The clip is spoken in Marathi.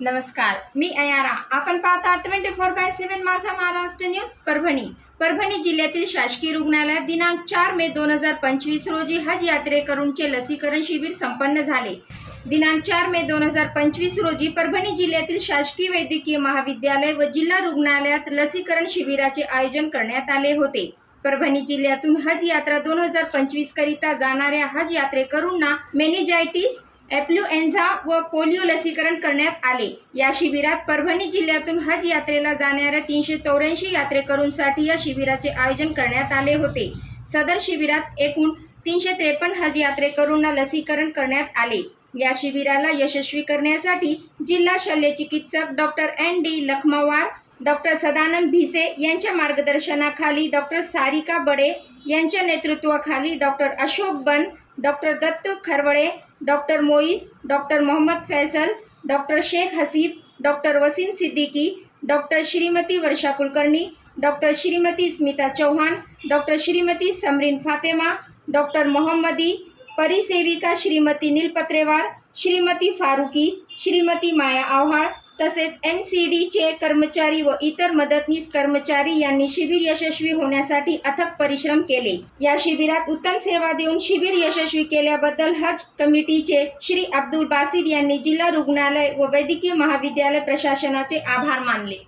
नमस्कार मी अयारा. आपण पाहता ट्वेंटी फोर बाय सेव्हन माझा महाराष्ट्र न्यूज परभणी. परभणी जिल्ह्यातील शासकीय रुग्णालयात दिनांक चार मे दोन हजार पंचवीस रोजी हज यात्रेकरूंचे लसीकरण शिबिर संपन्न झाले. दिनांक चार मे दोन हजार पंचवीस रोजी परभणी जिल्ह्यातील शासकीय वैद्यकीय महाविद्यालय व जिल्हा रुग्णालयात लसीकरण शिबिराचे आयोजन करण्यात आले होते. परभणी जिल्ह्यातून हज यात्रा दोन हजार पंचवीस करिता जाणाऱ्या हज यात्रेकरूंना मेनिजायटिस एफ्लुएन्झा व पोलिओ लसीकरण करण्यात आले. या शिबिरात परभणी जिल्ह्यातून हज यात्रेला जाणाऱ्या तीनशे चौऱ्याऐंशी यात्रेकरूंसाठी या शिबिराचे आयोजन करण्यात आले होते. सदर शिबिरात एकूण तीनशे त्रेपन्न हज यात्रेकरूंना लसीकरण करण्यात आले. या शिबिराला यशस्वी करण्यासाठी जिल्हा शल्य चिकित्सक doctor N. D. Lakhamwar doctor Sadanand Bhise यांच्या मार्गदर्शनाखाली डॉक्टर सारिका बडे यांच्या नेतृत्वाखाली doctor Ashok Ban doctor Datta Kharwade doctor Moeez doctor Mohammad Faisal doctor Shaikh Haseeb doctor Waseem Siddiqui doctor Shrimati Varsha Kulkarni doctor Shrimati Smita Chauhan doctor Shrimati Samreen Fatema doctor Mohammadi परिसेविका Shrimati नीलपत्रेवार Shrimati Farooqui Shrimati Maya आव्हाळ तसेच एन सी डीचे कर्मचारी व इतर मदतनीस कर्मचारी यांनी शिबिर यशस्वी होण्यासाठी अथक परिश्रम केले. या शिबिरात उत्तम सेवा देऊन शिबिर यशस्वी केल्याबद्दल हज कमिटीचे श्री अब्दुल बासिद यांनी जिल्हा रुग्णालय व वैद्यकीय महाविद्यालय प्रशासनाचे आभार मानले.